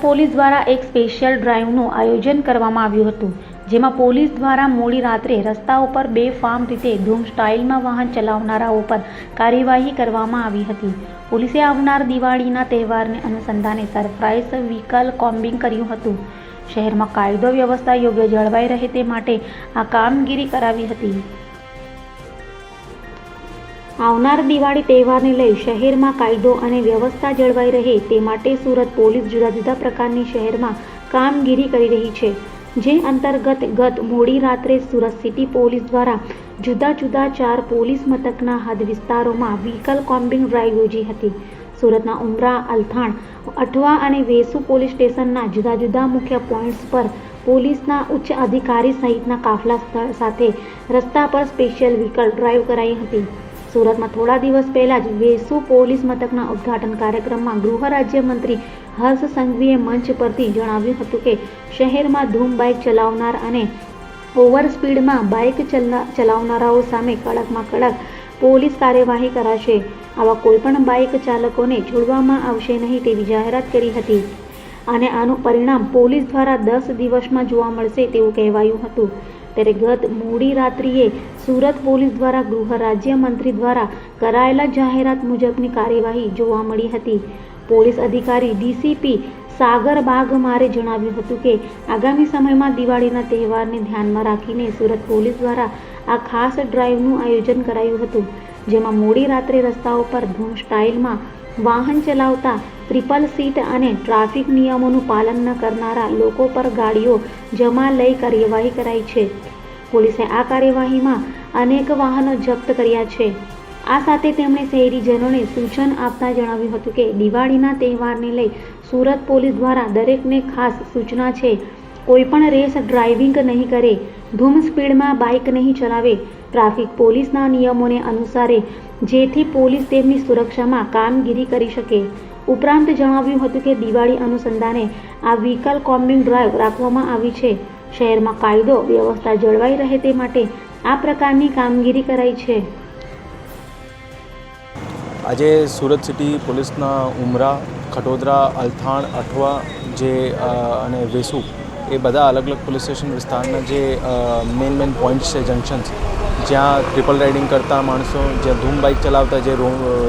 Police દ્વારા એક special ડ્રાઈવનું આયોજન કરવામાં આવ્યું હતું, જેમાં પોલીસ દ્વારા મોડી રાત્રે રસ્તા ઉપર બેફામ રીતે ધૂમ સ્ટાઇલમાં વાહન ચલાવનારાઓ પર કાર્યવાહી કરવામાં આવી હતી. પોલીસે આવનાર દિવાળીના તહેવારને અનુસંધાને સરપ્રાઇઝ વ્હીકલ કોમ્બિંગ કર્યું હતું. શહેરમાં કાયદો વ્યવસ્થા યોગ્ય જળવાઈ રહે તે માટે આ કામગીરી કરાવી હતી. આવનાર દિવાળી તહેવારને લઈ શહેરમાં કાયદો અને વ્યવસ્થા જળવાઈ રહે તે માટે સુરત પોલીસ જુદા જુદા પ્રકારની શહેરમાં કામગીરી કરી રહી છે. જે અંતર્ગત ગત મોડી રાત્રે સુરત સિટી પોલીસ દ્વારા જુદા જુદા ચાર પોલીસ મથકના હદ વિસ્તારોમાં વ્હીકલ કોમ્બિંગ ડ્રાઈવ યોજી હતી. સુરતના ઉમરા, અલથાણ, અઠવા અને વેસુ પોલીસ સ્ટેશનના જુદા જુદા મુખ્ય પોઈન્ટ્સ પર પોલીસના ઉચ્ચ અધિકારી સહિતના કાફલા સાથે રસ્તા પર સ્પેશિયલ વ્હીકલ ડ્રાઈવ કરાઈ હતી. સુરતમાં થોડા દિવસ પહેલા જ વેસુ પોલીસ મથકના ઉદ્ઘાટન કાર્યક્રમમાં ગૃહ રાજ્યમંત્રી હર્ષ સંઘવીએ મંચ પરથી જણાવ્યું હતું કે શહેરમાં ધૂમ બાઇક ચલાવનાર અને ઓવર સ્પીડમાં બાઇક ચલાવનારાઓ સામે કડકમાં કડક પોલીસ કાર્યવાહી કરાશે. આવા કોઈપણ બાઇક ચાલકોને છોડવામાં આવશે નહીં તેવી જાહેરાત કરી હતી. અને આનું પરિણામ પોલીસ દ્વારા દસ દિવસમાં જોવા મળશે તેવું કહેવાયું હતું. ત્યારે ગત મોડી રાત્રિએ સુરત પોલીસ દ્વારા ગૃહ રાજ્યમંત્રી દ્વારા કરાયેલા જાહેરાત મુજબની કાર્યવાહી જોવા મળી હતી. પોલીસ અધિકારી ડીસીપી સાગર બાગમારે જણાવ્યું હતું કે, આગામી સમયમાં દિવાળીના તહેવારને ધ્યાનમાં રાખીને સુરત પોલીસ દ્વારા આ ખાસ ડ્રાઈવનું આયોજન કરાયું હતું, જેમાં મોડી રાત્રે રસ્તાઓ પર ધૂમ સ્ટાઇલમાં વાહન ચલાવતા ટ્રિપલ સીટ અને ટ્રાફિક નિયમોનું પાલન ન કરનારા લોકો પર ગાડીઓ જમા લઈ કાર્યવાહી કરાઈ છે. પોલીસે આ કાર્યવાહીમાં અનેક વાહનો જપ્ત કર્યા છે. આ સાથે તેમણે શહેરીજનોને સૂચન આપતા જણાવ્યું હતું કે દિવાળીના તહેવારને લઈ સુરત પોલીસ દ્વારા દરેકને ખાસ સૂચના છે. કોઈપણ રેસ ડ્રાઇવિંગ નહીં કરે, ધૂમ સ્પીડમાં બાઇક નહીં ચલાવે, ટ્રાફિક પોલીસના નિયમોને અનુસારે જેથી પોલીસ તેમની સુરક્ષામાં કામગીરી કરી શકે. ઉપરાંત જણાવ્યું હતું કે દિવાળી અનુસંધાને આ વ્હીકલ કોમ્બિંગ ડ્રાઈવ રાખવામાં આવી છે. શહેરમાં કાયદો વ્યવસ્થા જળવાઈ રહે તે માટે આ પ્રકારની કામગીરી કરાઈ છે. આજે સુરત સિટી પોલીસના ઉમરા, ખટોદરા, અલથાણ, અઠવા જે અને વેસુ એ બધા અલગ અલગ પોલીસ સ્ટેશન વિસ્તારના જે મેઇન મેઇન પોઈન્ટ્સ છે, જંકશન્સ. જ્યાં ટ્રિપલ રાઇડિંગ કરતા માણસો, જ્યાં ધૂમ બાઇક ચલાવતા જે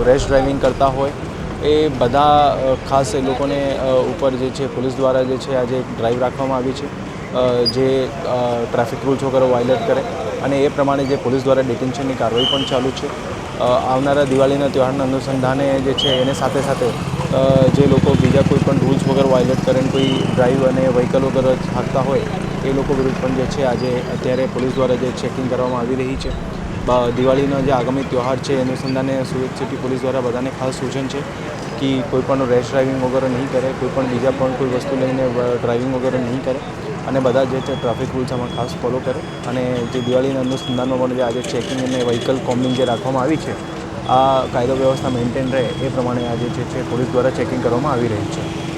રેશ ડ્રાઇવિંગ કરતા હોય એ બધા ખાસ એ લોકોને ઉપર જે છે પોલીસ દ્વારા જે છે આજે ડ્રાઈવ રાખવામાં આવી છે જે ટ્રાફિક રૂલ્સ વગેરે વાયોલેટ કરે. અને એ પ્રમાણે જે પોલીસ દ્વારા ડિટેન્શનની કાર્યવાહી પણ ચાલુ છે. આવનારા દિવાળીના તહેવારના અનુસંધાને જે છે એને સાથે સાથે જે લોકો બીજા કોઈ પણ રૂલ્સ વગર વાયોલેટ કરે કોઈ ડ્રાઈવ અને વ્હીકલ વગર હાંકતા હોય, એ લોકો વિરુદ્ધ પણ જે છે આજે અત્યારે પોલીસ દ્વારા જે ચેકિંગ કરવામાં આવી રહી છે. દિવાળીનો જે આગામી તહેવાર છે, એ અનુસંધાને સુરત સિટી પોલીસ દ્વારા બધાને ખાસ સૂચન છે. કે કોઈ પણ રેશ ડ્રાઇવિંગ વગેરે નહીં કરે, કોઈ પણ બીજા પણ કોઈ વસ્તુ લઈને ડ્રાઇવિંગ વગેરે નહીં કરે અને બધા જે છે ટ્રાફિક રૂલ્સ આમાં ખાસ ફોલો કરે અને જે દિવાળીના અનુસંધાનમાં પણ જે આજે ચેકિંગ અને વ્હીકલ કોમ્બિંગ જે રાખવામાં આવી છે, આ કાયદો વ્યવસ્થા મેન્ટેન રહે એ પ્રમાણે આજે જે છે પોલીસ દ્વારા ચેકિંગ કરવામાં આવી રહી છે.